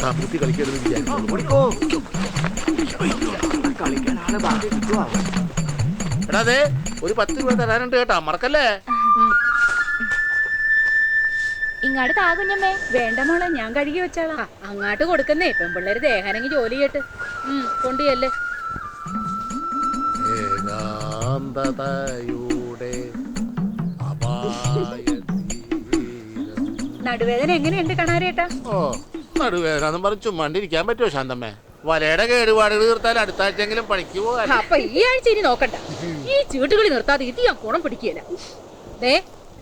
കളിക്കരുത് ആളെ ബാക്കി കിട്ടുമോ എടാ അതെ ഒരു പത്ത് രൂപ തരാനുണ്ട് കേട്ടാ. മറക്കല്ലേ? ഇങ്ങാട് താ കുഞ്ഞമ്മേ വേണ്ട മോളെ ഞാൻ കഴുകി വെച്ചാളാ അങ്ങാട്ട് കൊടുക്കുന്നേ പെമ്പിള്ളേര് ദേഹാനെങ്കിൽ ജോലി ചെയ്യട്ട്. ഉം അപായതീരം. നടുവേദന എങ്ങനെയുണ്ട് കണാരേട്ടാ? ഓ നടുവേദന പറഞ്ഞ് ചുമ്മാണ്ടിരിക്കാൻ പറ്റുമോ ശാന്തമ്മേ? വലയുടെ കേടുപാടുകൾ തീർത്താൽ അടുത്ത ആഴ്ചയെങ്കിലും പണിക്ക് പോകാൻ അപ്പൊ ഈ ആഴ്ച ഇനി നോക്കണ്ട. ഈ ചീട്ടുകളി നിർത്താതെ ഇത് ഞാൻ കുണം പിടിക്കുകയില്ല. ദേ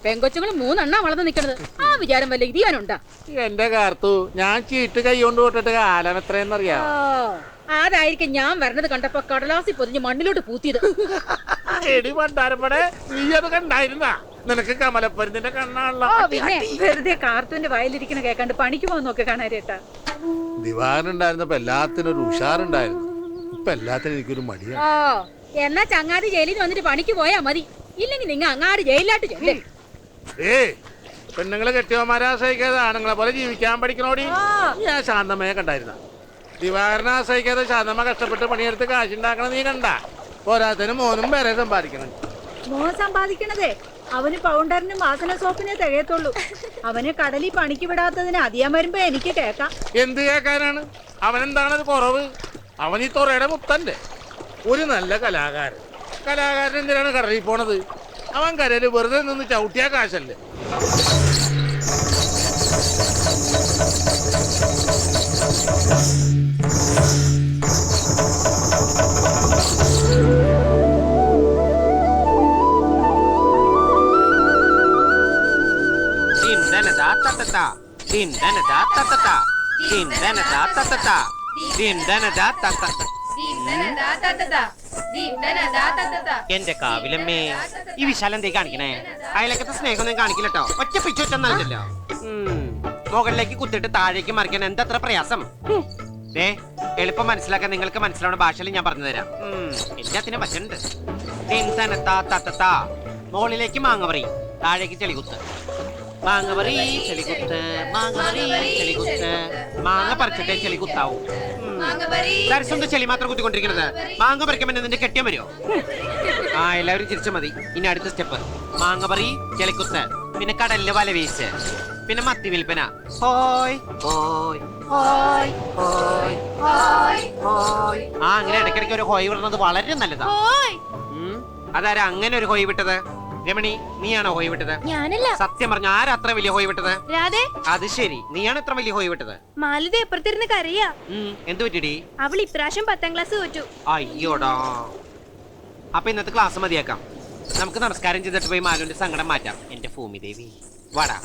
പെങ്കൊച്ചുങ്ങൾ മൂന്നെണ്ണ വളർന്ന് നിൽക്കണത് ആ വിചാരം വല്ല ഇരിയാനുണ്ടാ? എന്റെ കാർത്തു ഞാൻ ചീട്ട് കൈ കൊണ്ട് പോട്ടിട്ട് കാലം എത്രയെന്നറിയാം. അതായിരിക്കും ഞാൻ വരണത് കണ്ടപ്പോ കടലാസി പൊതിഞ്ഞ് മണ്ണിലോട്ട് പൂത്തിയത്. എടി പണ്ടാരപ്പടെ നീ അത് കണ്ടായിരുന്ന? നിനക്ക് കമലപ്പരുന്നിന്റെ കണ്ണാണല്ലോ. പിന്നെ വെറുതെ കാർത്തൂന്റെ വയലിരിക്കുന്ന കേക്കാണ്ട് പണിക്ക് പോകാൻ നോക്കി കാണാരേട്ടാ. ദിവാൻ ഉണ്ടായിരുന്നപ്പോ എല്ലാത്തിനും ഒരു ഉഷാറുണ്ടായിരുന്നു. ഇപ്പൊ എല്ലാത്തിനും എനിക്കൊരു മടിയാണ് ഓ എന്നാ ചങ്ങാതി ജയിലിൽ വന്നിട്ട് പണിക്ക് പോയാ മതി. ഇല്ലെങ്കിൽ നിങ്ങ അങ്ങാട് ജയിലിലാട്ട് ചെല്ലേ. ഏ പെണ്ണുങ്ങളെ കെട്ടിയവന്മാരെ ആശ്രയിക്കാതെ ആണുങ്ങളെ പോലെ ജീവിക്കാൻ പഠിക്കണോടി? ഞാൻ ശാന്തമ്മയെ കണ്ടായിരുന്ന. ദിവാകരനെ ആശ്രയിക്കാതെ ശാന്തമ്മ കഷ്ടപ്പെട്ട് പണിയെടുത്ത് കാശുണ്ടാക്കണം നീ കണ്ട? പോരാത്തതിന് മോനും വേറെ സമ്പാദിക്കണം. മോൻ സമ്പാദിക്കണതേ. അവന് പൗണ്ടറിന് വാസന സോപ്പിനെ തികയത്തുള്ളൂ. അവനെ കടലിൽ പണിക്ക് വിടാത്തതിന് അധികം വരുമ്പോ എനിക്ക് കേക്കാം എന്ത് കേക്കാനാണ് അവനെന്താണത് കുറവ്? അവൻ ഈ തൊറയുടെ മുത്തല്ലേ? ഒരു നല്ല കലാകാരൻ. കലാകാരൻ എന്തിനാണ് കടലിൽ പോണത്? അവൻ കരയിൽ വെറുതെ നിന്ന് ചവിട്ടിയ കാശല്ലേ? Dindanada tatata. da tatata. din dana da tatata. എന്റെ കാവിലമ്മേ ഈ വിശാലം എന്തേ കാണിക്കണേ. അയലക്കത്തെ സ്നേഹമൊന്നും കാണിക്കില്ലട്ടോ ഒറ്റ പിച്ചൊറ്റം വെച്ചല്ലോ മുകളിലേക്ക് കുത്തിട്ട് താഴേക്ക് മറിക്കാൻ എന്തത്ര പ്രയാസം? ഏ ദേ എളുപ്പം മനസ്സിലാക്കാൻ നിങ്ങൾക്ക് മനസ്സിലാവുന്ന ഭാഷയിൽ ഞാൻ പറഞ്ഞു തരാം. അത്തിന് പറ്റുന്നുണ്ട് മുകളിലേക്ക് മാങ്ങ പറയും. താഴേക്ക് ചെളി ചെളികുത്ത് മാങ്ങ പറി ചെളികുത്ത് മാങ്ങ പറി ചെളികുത്ത്. മാങ്ങ പറിച്ചിട്ടേ ചെളികുത്താവൂ. ദർശന്റെ ചെളി മാത്രം കുത്തിക്കൊണ്ടിരിക്കുന്നത്? മാങ്ങ പറിക്കുമ്പോൾ നിന്റെ കെട്ടിയം വരുമോ ആ എല്ലാവരും ചിരിച്ച മതി. ഇനി അടുത്ത സ്റ്റെപ്പ്. മാങ്ങ പറി ചെളിക്കുത്ത് പിന്നെ കടലിൽ വല വീശ്. പിന്നെ മത്തി വിൽപ്പന. ഹോയ് ഹോയ് ഹോയ് ഹോയ് ഹോയ് ഹോയ്. ആ അങ്ങനെ ഇടയ്ക്കിടയ്ക്ക് ഒരു ഹോയ് വിടുന്നത് വളരെ നല്ലതാ. ഉം. അതാരാ അങ്ങനെ ഒരു ഹോയ് വിട്ടത്? രമണി നീയാണോ ഹോയ് വിട്ടത്? ഞാനല്ല. സത്യം പറഞ്ഞ ആരാ അത്ര വലിയ ഹോയ് വിട്ടത്? രാധേ. അത് ശരി. നീയാണ് ഇത്ര വലിയ ഹോയ് വിട്ടത്? മാലതി എപ്പുറത്തിരുന്ന് കരയാ. എന്തു പറ്റിടി? അവൾ ഇപ്രാവശ്യം പത്താം ക്ലാസ് തോറ്റു. അയ്യോടാ. അപ്പൊ ഇന്നത്തെ ക്ലാസ് മതിയാക്കാം. നമുക്ക് നമസ്കാരം ചെയ്തിട്ട് പോയി മാലുവിന്റെ സങ്കടം മാറ്റാം. എന്റെ ഭൂമി ദേവി. വാടാ.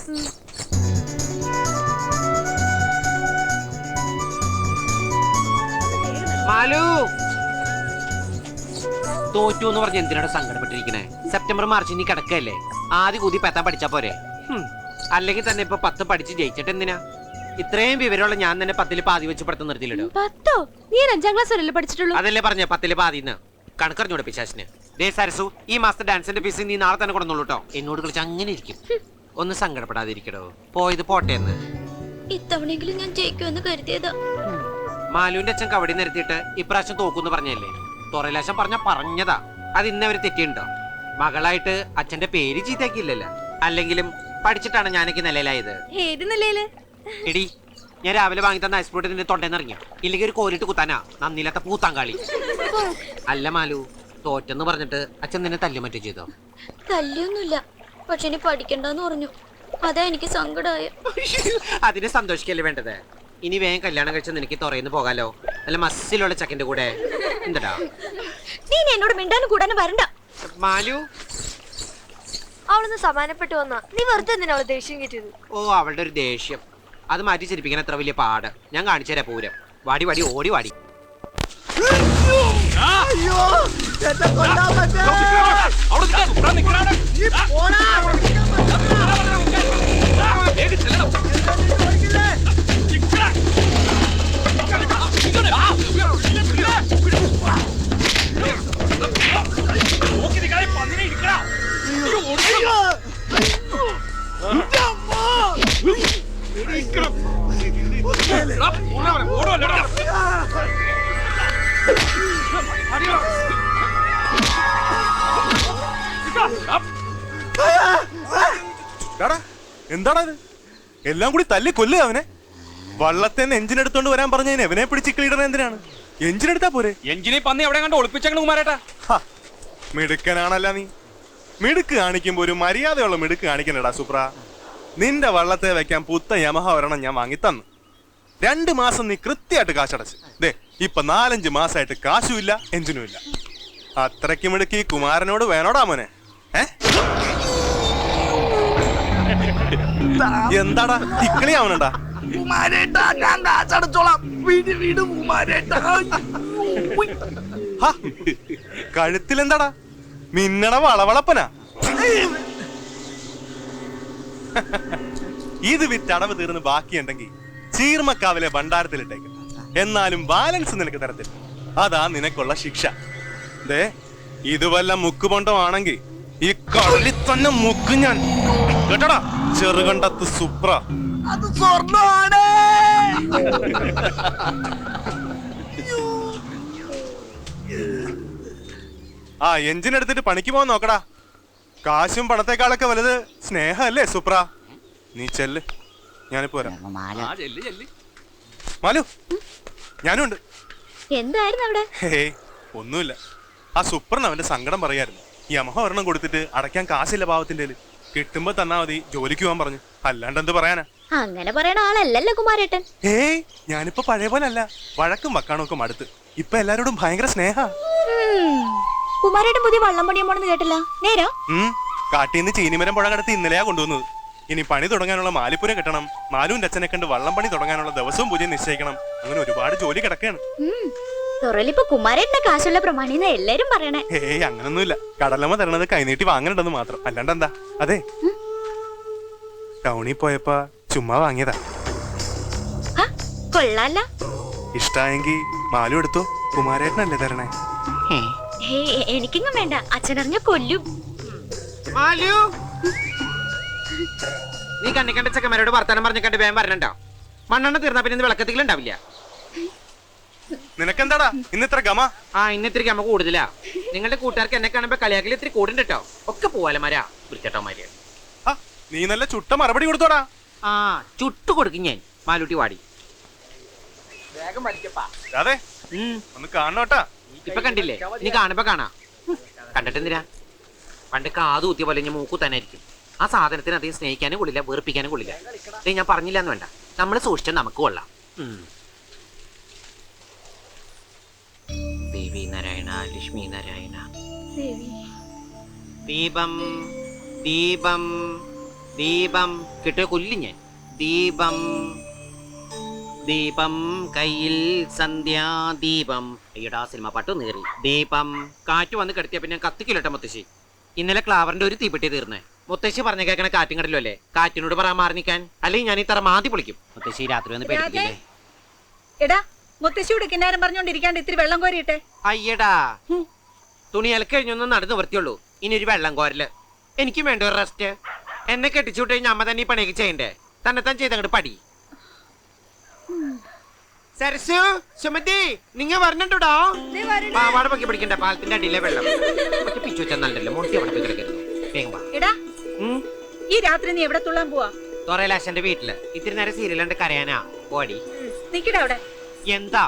മാലു! തോറ്റു എന്ന് പറഞ്ഞ് എന്തിനാണ് സങ്കടപ്പെട്ടിരിക്കണേ? സെപ്റ്റംബർ മാർച്ച് ഇനി കിടക്കല്ലേ ആദ്യ കൂതി പെത്താൻ പഠിച്ചാ പോരെ. അല്ലെങ്കിൽ തന്നെ ഇപ്പൊ പത്ത് പഠിച്ച് ജയിച്ചിട്ട് എന്തിനാ? ഇത്രയും വിവരമുള്ള ഞാൻ തന്നെ പത്തിൽ പാതി വെച്ച് പഠിത്തം നിർത്തിയില്ലടോ പത്തോ? നീ അഞ്ചാം ക്ലാസ് വരെയല്ലേ പഠിച്ചിട്ടുള്ളൂ? അതല്ലേ പറഞ്ഞ പത്തിൽ പാതിന്ന്. കണക്കറിഞ്ഞൂടെ പിശാസിന് ദേ സരസു ഈ മാസത്തെ ഡാൻസിന്റെ ഫീസ് നീ നാളെ തന്നെ കൊടുന്നുള്ളൂ കേട്ടോ എന്നോട് കളിച്ച് അങ്ങനെ ഇരിക്കും. ഒന്ന് സങ്കടപ്പെടാതിരിക്കടോ. പോയത് പോട്ടെ എന്ന്. ഇത്തവണയെങ്കിലും ഞാൻ ജയിക്കുമെന്ന് കരുതിയതാ. മാലുവിന്റെ അച്ഛൻ കവടി നിരത്തിയിട്ട് ഇപ്രാവശ്യം തോക്കുന്നു പറഞ്ഞല്ലേ? തുറലാശം പറഞ്ഞ പറഞ്ഞതാ. അത് ഇന്നവര് തെറ്റിയുണ്ടോ? മകളായിട്ട് അച്ഛന്റെ പേര് ചീത്തയാക്കിയില്ലല്ലോ. അല്ലെങ്കിലും പഠിച്ചിട്ടാണ് ഞാനൊക്കെ നിലയിലായത്. ഏത് നിലയിൽ? എടി ഞാൻ രാവിലെ വാങ്ങി തന്ന ഐസ് ഫ്രൂട്ട് നിന്റെ തൊണ്ടേന്ന് ഇറങ്ങിയ ഇല്ലെങ്കിൽ ഒരു കോരിട്ട് കുത്താനാ. നന്ദിയില്ലാത്ത പൂത്താങ്കാളി അല്ല മാലു തോറ്റെന്ന് പറഞ്ഞിട്ട് അച്ഛൻ നിന്നെ തല്ലു മറ്റു ചെയ്തോ? തല്ലിയൊന്നുമില്ല. പക്ഷെ ഇനി പഠിക്കണ്ടെന്ന് പറഞ്ഞു. അതാ എനിക്ക് സങ്കടമായ അതിനെ സന്തോഷിക്കല്ലേ വേണ്ടത്? ഇനി വേഗം കല്യാണം കഴിച്ച് നിനക്ക് തുറയിന്ന് പോകാലോ. നല്ല മസ്സിലുള്ള ചക്കന്റെ കൂടെ. എന്തടാ? നീ എന്നോട് മിണ്ടാനും കൂടാനും വരണ്ട. മാലു? അവളൊന്ന് സമാനപ്പെട്ടു വന്നാ. നീ വെറുതെ എന്തിനാ അവളെ ദേഷ്യം കിട്ടിയത് ഓ അവളുടെ ഒരു ദേഷ്യം. അത് മാറ്റി ചിരിപ്പിക്കാൻ അത്ര വലിയ പാട്. ഞാൻ കാണിച്ചു തരാം പൂരം. വാടി വാടി ഓടി വാടി. അവിടെ എല്ലാം കൂടി തല്ലി കൊല്ലുക അവനെ. വള്ളത്തെ എഞ്ചിൻ എടുത്തോണ്ട് വരാൻ പറഞ്ഞതിന് എവനെ പിടിച്ച് ക്ലീഡർ എന്തിനാണ്? എഞ്ചിൻ എടുത്താ പോരെ. എഞ്ചിനെ പന്നി എവിടെ കണ്ട് ഒളിപ്പിച്ചു കുമാരേട്ടാ? മിടുക്കനാണല്ല നീ. മിടുക്ക് കാണിക്കുമ്പോ ഒരു മര്യാദയുള്ള മിടുക്ക് കാണിക്കണ്ടടാ സുപ്ര. നിന്റെ വള്ളത്തെ വെക്കാൻ പുത്ത യമഹ ഒരെണ്ണം ഞാൻ വാങ്ങി തന്നു രണ്ട് മാസം നീ കൃത്യമായിട്ട് കാശടച്ച്. ദേ ഇപ്പൊ നാലഞ്ച് മാസമായിട്ട് കാശുമില്ല ഇല്ല എഞ്ചിനും ഇല്ല. അത്രയ്ക്ക് മിടുക്കി കുമാരനോട് വേണോടാ മോനെ? ഏ? എന്താടാ? തിക്കളിയാവണണ്ടാ ഹ, കഴുത്തിലെന്താടാ? മിന്നണ വളവളപ്പനാ. ഇത് വിറ്റ് അടവ് തീർന്ന് ബാക്കിയുണ്ടെങ്കിൽ ചീർമക്കാവിലെ ഭണ്ഡാരത്തിലിട്ടേക്കും. എന്നാലും ബാലൻസ് നിനക്ക് തരത്തില്ല. അതാ നിനക്കുള്ള ശിക്ഷ. ദേ ഇത് വല്ല മുക്കുപൊണ്ടമാണെങ്കിൽ ഈ കള്ളി തന്നെ മുക്കും ഞാൻ. കേട്ടോടാ? ചെറുകണ്ടത്ത് സുപ്ര. അത് സ്വർണമാണ്. ആ എഞ്ചിൻ എടുത്തിട്ട് പണിക്ക് പോകാൻ നോക്കടാ. കാശും പണത്തെക്കാളൊക്കെ വലുത് സ്നേഹമല്ലേ സുപ്ര? നീ ചെല്ല്. ഞാനിപ്പോ വരാം. ആ ചെല്ല് ചെല്ല്. മാലു ഞാനും ഉണ്ട് എന്തായിരുന്നു അവിടെ? ഹേ ഒന്നുമില്ല. ആ സുപ്രൻ അവന്റെ സങ്കടം പറയായിരുന്നു. യമഹ ഒരെണ്ണം കൊടുത്തിട്ട് അടയ്ക്കാൻ കാശില്ല പാവത്തിന്റെ. കിട്ടുമ്പോ തന്നാ മതി. ജോലിക്ക് പോകാൻ പറഞ്ഞു. അല്ലാണ്ട് എന്ത് പറയാനാ? അങ്ങനെ പറയണ ആളല്ലല്ലോ കുമാരേട്ടൻ. ഏയ് ഞാനിപ്പോ പഴയ പോലെ അല്ല വഴക്കും വക്കാണും ഒക്കെ മടുത്ത്. ഇപ്പൊ എല്ലാരോടും ഭയങ്കര സ്നേഹ. കുമാരേട്ടൻ പുതിയ വള്ളം പണിയാൻ പോണെന്ന് കേട്ടില്ല. നേരാ? കാട്ടിന്ന് ചീനിമരം പുഴ കടത്തി ഇന്നലെയാ കൊണ്ടുവന്നത്. ഇനി പണി തുടങ്ങാനുള്ള മാലിപ്പുര കിട്ടണം. മാലുവിന്റെ അച്ഛനെ കണ്ട് വള്ളം പണി തുടങ്ങാനുള്ള ദിവസവും പൂജ നിശ്ചയിക്കണം. അങ്ങനെ ഒരുപാട് ജോലി കിടക്കുകയാണ്. ഉം. തുറലിപ്പോ കുമാരേട്ടന്റെ കാശുള്ള പ്രമാണിന്ന് എല്ലാരും പറയണേ. ഏയ് അങ്ങനൊന്നുമില്ല. കടലമ്മ തരണത് കൈനീട്ടി വാങ്ങണ്ടെന്ന് മാത്രം. അല്ലാണ്ട് എന്താ അതെ ടൗണിൽ പോയപ്പോ ചുമ്മാ വാങ്ങിയതാ. ഹ, കൊള്ളാല്ല. ഇഷ്ടായെങ്കി മാലു എടുത്തു? കുമാരേട്ടനല്ലേ തരണേ? എനിക്കിങ്ങും എനിക്കെങ്ങും വേണ്ട. അച്ഛനറിഞ്ഞ കൊല്ലും. മാലു? നീ കണ്ണിക്കണ്ട കണ്ട ചെക്കന്മാരോട് വർത്തമാനം പറഞ്ഞു കണ്ട് വേഗം വരണുണ്ടോ? മണ്ണെണ്ണ തീർന്നാ പിന്നെ വിളക്കത്തിൽ വിളക്കത്തിലും ഉണ്ടാവില്ല നിനക്കെന്താടാ? ഇന്ന് ഇത്ര ഗമ? ആ ഇന്ന് ഗമ കൂടുതലാ. നിങ്ങളുടെ കൂട്ടുകാർക്ക് എന്നെ കാണുമ്പോ കളിയാക്കൽ ഇത്തിരി കൂടുണ്ട് കേട്ടോ ഒക്കെ പോവാലമാരാ ആ, നീ നല്ല ചുട്ട മറുപടി കൊടുത്തോടാ. ആ ചുട്ടു കൊടുക്കും ഞാൻ. മാലൂട്ടി വാടി. വേഗം അതെ ഒന്ന് കാണണോട്ടാ? ഇപ്പൊ കണ്ടില്ലേ? നീ കാണുമ്പോ കാണാ. കണ്ടിട്ടെന്തിനാ പണ്ട് കാതു കുത്തിയ പോലെ ഞാൻ മൂക്കു തന്നെ ആയിരിക്കും ആ സാധനത്തിന് അധികം സ്നേഹിക്കാനും കൊള്ളില്ല വെറുപ്പിക്കാനും കൊള്ളില്ല. ഞാൻ പറഞ്ഞില്ല എന്ന് വേണ്ട. നമ്മൾ സൂക്ഷിച്ചാൽ നമുക്ക് കൊള്ളാം. ദേവി നാരായണ ലക്ഷ്മി നാരായണ. ദീപം ദീപം ദീപം കിട്ടിയ കൊല്ലി ഞാൻ. ദീപം ദീപം കയ്യിൽ സന്ധ്യാദീപം അയ്യടാ സിനിമ പാട്ട് നേറി ദീപം കാറ്റ് വന്ന് കിടത്തിയ പിന്നെ കത്തിക്കില്ലട്ടെ മുത്തശ്ശി. ഇന്നലെ ക്ലാവറിന്റെ ഒരു തീപ്പെട്ടി തീർന്നേ. മുത്തശ്ശി പറഞ്ഞ കേൾക്കണ കാറ്റും കടലോ അല്ലേ? കാറ്റിനോട് പറയാൻ മാറി നിൽക്കാൻ. അല്ലെങ്കിൽ ഞാൻ ഇത്ര മാതി പൊളിക്കും. മുത്തശ്ശി രാത്രി വന്ന് പേടിക്കില്ലേ എടാ മുത്തശ്ശിയുടെ കിന്നാരം പറഞ്ഞോണ്ടിരിക്കാണ്ട് ഇത്തിരി വെള്ളം കോരിയിട്ടെ. അയ്യടാ. തുണി അലക്കഴിഞ്ഞൊന്നും നടന്നു വൃത്തിയുള്ളൂ. ഇനി ഒരു വെള്ളം കോരൽ. എനിക്ക് വേണ്ട ഒരു റെസ്റ്റ് എന്നെ കെട്ടിച്ചുവിട്ട് കഴിഞ്ഞാൽ അമ്മ തന്നെ ഈ പണിയൊക്കെ ചെയ്യണ്ടേ? തന്നെ താൻ ചെയ്തങ്ങോട്ട് പടി. സരസു സുമതി നിങ്ങ പറഞ്ഞിട്ടുണ്ടോ പാവാട പൊക്കി പിടിക്കണ്ട പാലത്തിന്റെ അടിയിലെ വെള്ളം. പിച്ചു വെച്ചാൽ നല്ലല്ലോ മുട്ടി അവിടെ പോയി കിടക്കരുത്. ഈ രാത്രി നീ എവിടെ തുള്ളാൻ പോവാ? തൊറയിലാശന്റെ വീട്ടിൽ. ഇത്തിരി നേരം സീരിയൽ കണ്ട് കരയാനാ. പോടി. നിക്കടാ അവിടെ. എന്താ?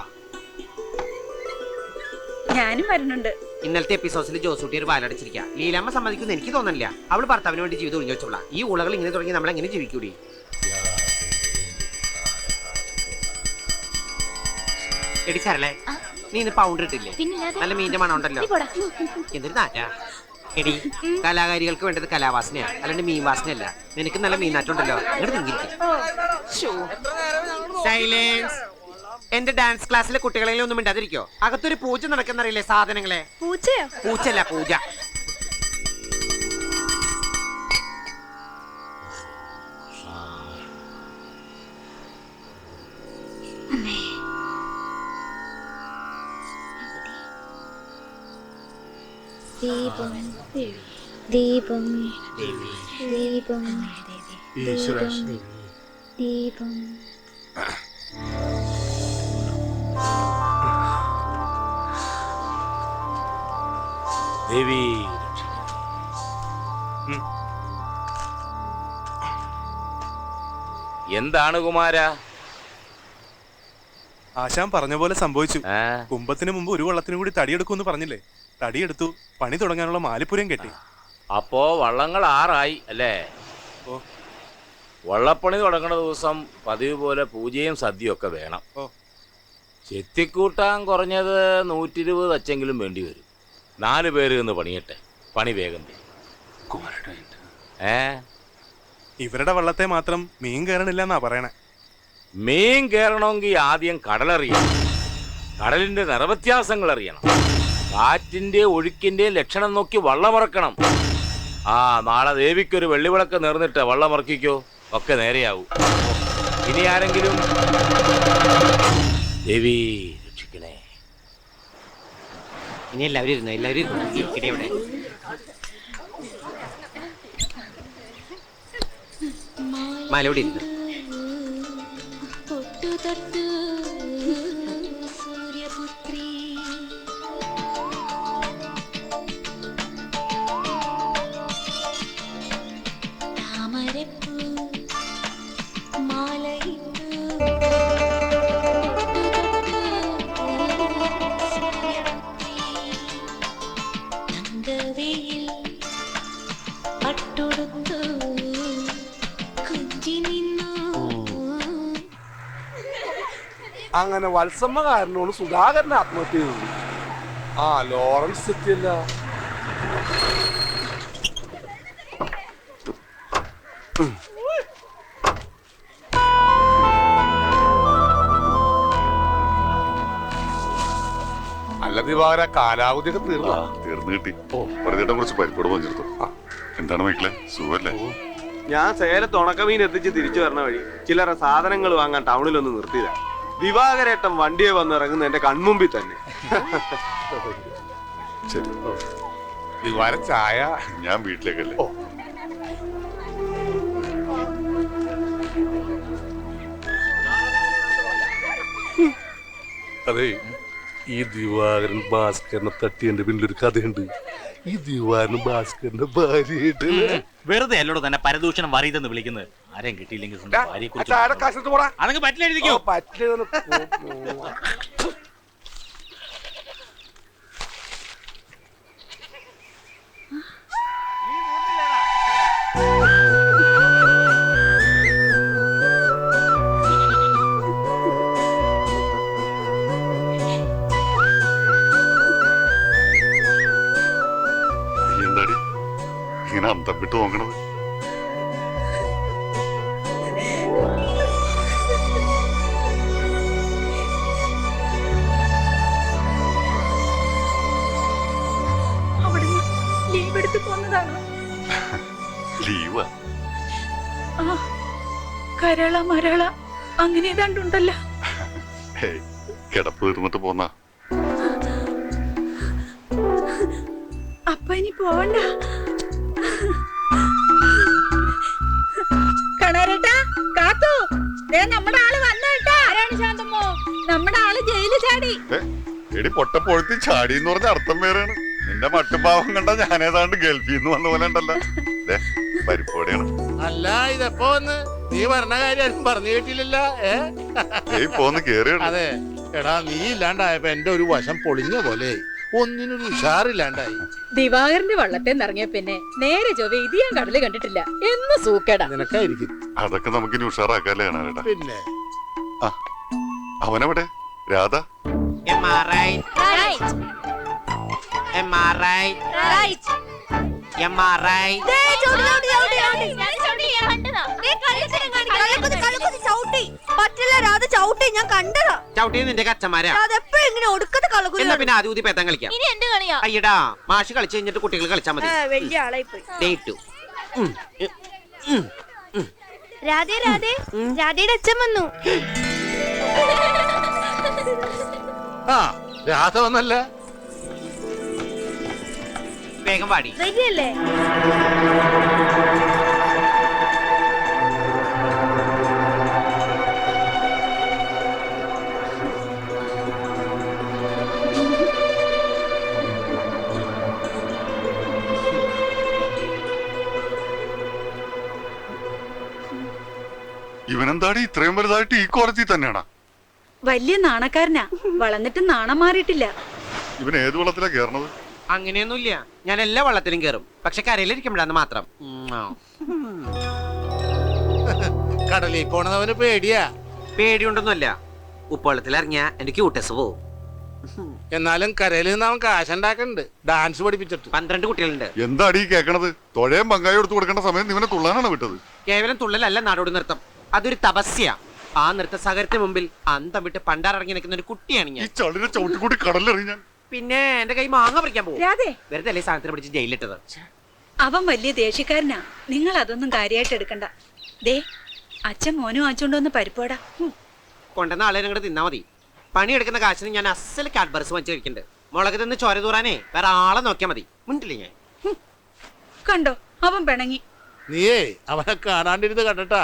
ഞാനും വരുന്നുണ്ട്. ഇന്നലത്തെ എപ്പിസോഡ്സിൽ ജോസൂട്ടി ഒരു വാലടച്ചിരിക്കുക ലീലാമ്മ സമ്മതിക്കുന്ന എനിക്ക് തോന്നുന്നില്ല അവൾ ഭർത്താവിന് വേണ്ടി ജീവിതം ഒഴിഞ്ഞു വെച്ചോളാം ഈ ഉളകൾ ഇങ്ങനെ തുടങ്ങി നമ്മൾ എങ്ങനെ ജീവിക്കൂടി? എടി സരളെ നീ ഇന്ന് പൗണ്ട് ഇട്ടില്ലേ? നല്ല മീന്റെ മണം ഉണ്ടല്ലോ. എന്തൊരു നാറ്റാ. എടി കലാകാരികൾക്ക് വേണ്ടത് കലാവാസനയാ. അല്ലാണ്ട് മീൻ വാസനയല്ല. നിനക്ക് നല്ല മീനാറ്റുണ്ടല്ലോ ഇങ്ങോട്ട് സൈലൻസ് എന്റെ ഡാൻസ് ക്ലാസ്സിലെ കുട്ടികളെ ഒന്നും മിണ്ടാതിരിക്കോ? അകത്തൊരു പൂജ നടക്കുന്നറിയില്ലേ സാധനങ്ങളെ? പൂച്ചയോ പൂച്ചല്ല പൂജ. ദീപം ദീപം ദീപം ദീപം. ദേവി. എന്താണ് കുമാര? ആശാൻ പറഞ്ഞ പോലെ സംഭവിച്ചു. കുംഭത്തിന് മുമ്പ് ഒരു വള്ളത്തിനും കൂടി തടിയെടുക്കുമെന്ന് പറഞ്ഞില്ലേ? തടിയെടുത്തു പണി തുടങ്ങാനുള്ള മാലിപ്പുരം കെട്ടി. അപ്പോ വള്ളങ്ങൾ ആറായി അല്ലേ? വള്ളപ്പണി തുടങ്ങുന്ന ദിവസം പതിവ് പോലെ പൂജയും സദ്യയും ഒക്കെ വേണം. ചെത്തിക്കൂട്ടാൻ കുറഞ്ഞത് നൂറ്റി ഇരുപത് അച്ചെങ്കിലും വേണ്ടി വരും. നാല് പേര് നിന്ന് പണിയട്ടെ. പണി വേഗം തീരും. ഏ? ഇവരുടെ വള്ളത്തെ മാത്രം മീൻ കയറണില്ല എന്നാ പറയണേ. മീൻ കയറണമെങ്കിൽ ആദ്യം കടലറിയണം. കടലിന്റെ നിറവ്യത്യാസങ്ങൾ അറിയണം. കാറ്റിന്റെ ഒഴുക്കിന്റെ ലക്ഷണം നോക്കി വള്ളമറക്കണം ആ നാളെ ദേവിക്കൊരു വെള്ളിവിളക്ക് നേർന്നിട്ട് വള്ളമറക്കിക്കോ ഒക്കെ നേരെയാവും. ഇനി ആരെങ്കിലും ദേവി രക്ഷിക്കണേ. ഇനി എല്ലാവരും ഇരുന്നു? എല്ലാവരും ഇരുന്നു? ഇവിടെ. മാലോടി ഇരുന്നു? നിന്നു. അങ്ങനെ വത്സമ്മ കാരനോട് സുധാകരൻ ആത്മഹത്യ ചെയ്തു. ആ ലോറൻസ് എത്തിയല്ല ദിവാകര കാലാവധിയൊക്കെ തീർന്നു. തീർന്നു കിട്ടി. പറഞ്ഞിട്ട് കുറച്ച് പരിപ്പോട് പഞ്ചെടുത്തു എന്താണ് മൈക്കിളെ? സുഖല്ലേ? ഞാൻ സേലത്ത് ഉണക്കമീൻ എത്തിച്ച് തിരിച്ചു വരണ വഴി ചിലര സാധനങ്ങൾ വാങ്ങാൻ ടൗണിലൊന്ന് നിർത്തിയില്ല. ദിവാകരേട്ടൻ വണ്ടിയെ വന്നിറങ്ങുന്ന എന്റെ കൺമുമ്പിൽ തന്നെ. ശരി. ദിവാര ചായ ഞാൻ വീട്ടിലേക്കല്ലേ. അതെ ഈ ദിവാകരൻ ഭാസ്കരനെ തട്ടിയതിന്റെ പിന്നിലൊരു കഥയുണ്ട്. ഈ ദിവാകരൻ ഭാസ്കരന്റെ ഭാര്യയായിട്ട് വെറുതെ അല്ലോട് തന്നെ പരദൂഷണം വറിയതെന്ന് വിളിക്കുന്നത്. ആരെയും കിട്ടിയില്ലെങ്കിൽ സ്വന്തം അതങ്ങ് പറ്റിലെഴുതിക്കോ പറ്റില്ല കരള മരള അങ്ങനെ ഏതാണ്ടുണ്ടല്ലോ കിടപ്പ് തീർന്നിട്ട് പോന്നാ. അപ്പ ഇനി പോവണ്ട. കണാരേട്ടാ കാത്തു. ദേ നമ്മുടെ ആൾ വന്നേട്ടാ ആരാണ് ശാന്തമ്മോ? നമ്മുടെ ആൾ ജയിലിൽ ചാടി. എടി പൊട്ട പൊഴുത്തി ചാടി എന്ന് പറഞ്ഞ അർത്ഥം വേറെയാണ്. നിന്റെ മട്ടുപാവം കണ്ട ഞാനേതാണ്ട് ഗൾഫിൽ നിന്ന് വന്ന പോലെ ഉണ്ടല്ലോ. ദേ, പരിപ്പോടെയാണ് അല്ല ഇതെപ്പോ വന്ന്? നീ പറഞ്ഞ കാര്യം ആരും പറഞ്ഞു കേട്ടില്ലല്ല ഏ? പോന്ന് കേറിയോ? അതെ. എടാ നീ ഇല്ലാണ്ടായപ്പോ എന്റെ ഒരു വശം പൊളിഞ്ഞ പോലെ. ഒന്നിനൊരു ഉഷാറില്ലാണ്ടായി. ദിവാകരന്റെ വള്ളത്തെ നിറങ്ങിയ പിന്നെ നേരെ ചൊവ്വ ഇത് ഞാൻ കടൽ കണ്ടിട്ടില്ല. എന്ന് സൂക്കേടാ. നിനക്കായിരിക്കും. അതൊക്കെ നമുക്ക് ഇനി ഉഷാറാക്കാല്ലേ കാണാ പിന്നെ? അവനവിടെ? Radha? Am I. Right? Am I. Right? Am I. right? പറ്റില്ല രാധ ചവിട്ടി. ഞാൻ കണ്ടതാ. നിന്റെ കച്ചമാരാ. അതെപ്പോഴും ഇങ്ങനെ ഒടുക്കത്തെ കളകുരി എന്നാ പിന്നെ ആദ്യം ഊതി പേത്തം കളിക്കാം. ഇനി എന്ത് കളിയാ? അയ്യടാ മാഷ് കളിച്ചു കഴിഞ്ഞിട്ട് കുട്ടികൾ കളിച്ചാൽ മതി. വലിയ ആളായി പോയി ഡേറ്റു രാധേ രാധേ. രാധയുടെ അച്ഛൻ വന്നു. ആ രാധ വന്നല്ല. വേഗം പാടി റെഡിയല്ലേ? ഇവനെന്താടി ഇത്രയും വലുതായിട്ട് ഈ കോലത്തിൽ തന്നെയാണാ? വലിയ നാണക്കാരനാ. വളർന്നിട്ട് നാണം മാറിയിട്ടില്ല. ഇവൻ ഏത് വെള്ളത്തിലാ കേറണത്? അങ്ങനെയൊന്നുമില്ല. ഞാൻ എല്ലാ വള്ളത്തിലും കയറും പക്ഷെ കരയിലിരിക്കുമ്പോഴാന്ന് മാത്രം. കടലിൽ പോണതവന് പേടിയാ. പേടിയുണ്ടൊന്നുമല്ല. ഉപ്പുവെള്ളത്തിൽ ഇറങ്ങിയ എന്റെ ക്യൂട്ടസ് പോവും. എന്നാലും കരയിൽ നിന്ന് അവൻ കാശുണ്ടാക്കണ്ട്. ഡാൻസ് പഠിപ്പിച്ചിട്ട്. പന്ത്രണ്ട് കുട്ടികളുണ്ട്. എന്താടി ഈ കേക്കണത്? തൊഴയും പങ്കായി എടുത്തു കൊടുക്കേണ്ട സമയം ഇവനെ തുള്ളാനാണ് വിട്ടത്. കേവലം തുള്ളലല്ല നാടോടി നൃത്തം. അതൊരു തപസ്യ. ആ നൃത്ത സാഗരത്തിന് മുമ്പിൽ അന്തം വിട്ട് പണ്ടാറിറങ്ങി നിൽക്കുന്ന ഒരു കുട്ടിയാണ് ഈ ഞാൻ ചളിനെ ചവിട്ടിക്കൂട്ടി പിന്നെ എന്റെ കൈ മാങ്ങ പറിക്കാൻ പോകും രാധേ. വെറുതെ അല്ലേ സാധനത്തിന് പിടിച്ച് ജയിലിട്ടത് അവൻ വലിയ ദേഷ്യക്കാരനാ. നിങ്ങൾ അതൊന്നും കാര്യമായിട്ട് എടുക്കണ്ട. ദേ അച്ഛൻ മോനും അച്ഛണ്ടോന്ന് പരിപ്പോടാ. കൊണ്ടുവന്ന ആളെ നിങ്ങടെ തിന്നാ മതി. പണിയെടുക്കുന്ന കാശിന് ഞാൻ അസൽ കാഡ്ബർസ് വാങ്ങിച്ച് കഴിക്കുന്നുണ്ട് മുളക് തിന്ന് ചോര തൂറാനേ വേറെ ആളെ നോക്കിയാ മതി. മുണ്ടില്ലേ ഞാൻ? കണ്ടോ അവൻ പിണങ്ങി. നീയേ അവനെ കാണാണ്ടിരുന്ന് കണ്ടിട്ടാ.